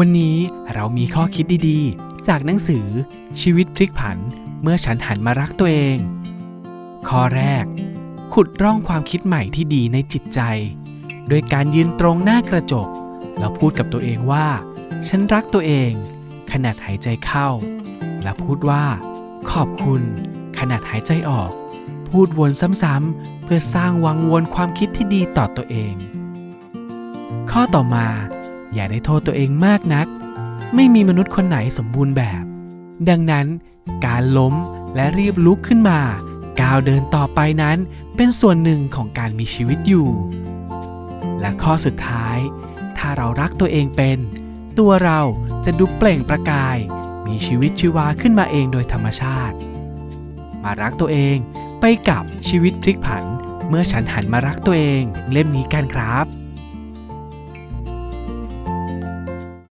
วันนี้เรามีข้อคิดดีๆ จากหนังสือ ชีวิตพลิกผัน เมื่อฉันหันมารักตัวเอง ข้อแรก ขุดร่องความคิดใหม่ที่ดีในจิตใจ โดยการยืนตรงหน้ากระจก แล้วพูดกับตัวเองว่า ฉันรักตัวเอง ขนาดหายใจเข้า และพูดว่า ขอบคุณ ขนาดหายใจออก พูดวนซ้ำๆเพื่อสร้างวังวนความคิดที่ดีต่อตัวเอง ข้อต่อมา อย่าได้โทษตัวเองมากนัก ไม่มีมนุษย์คนไหนสมบูรณ์แบบ ดังนั้น การล้มและรีบลุกขึ้นมา ก้าวเดินต่อไปนั้นเป็นส่วนหนึ่งของการมีชีวิตอยู่ และข้อสุดท้าย ถ้าเรารักตัวเองเป็น ตัวเราจะดูเปล่งประกาย มีชีวิตชีวาขึ้นมาเองโดยธรรมชาติ มารักตัวเองไปกับชีวิตพลิกผัน เมื่อฉันหันมารักตัวเอง เล่มนี้กันครับ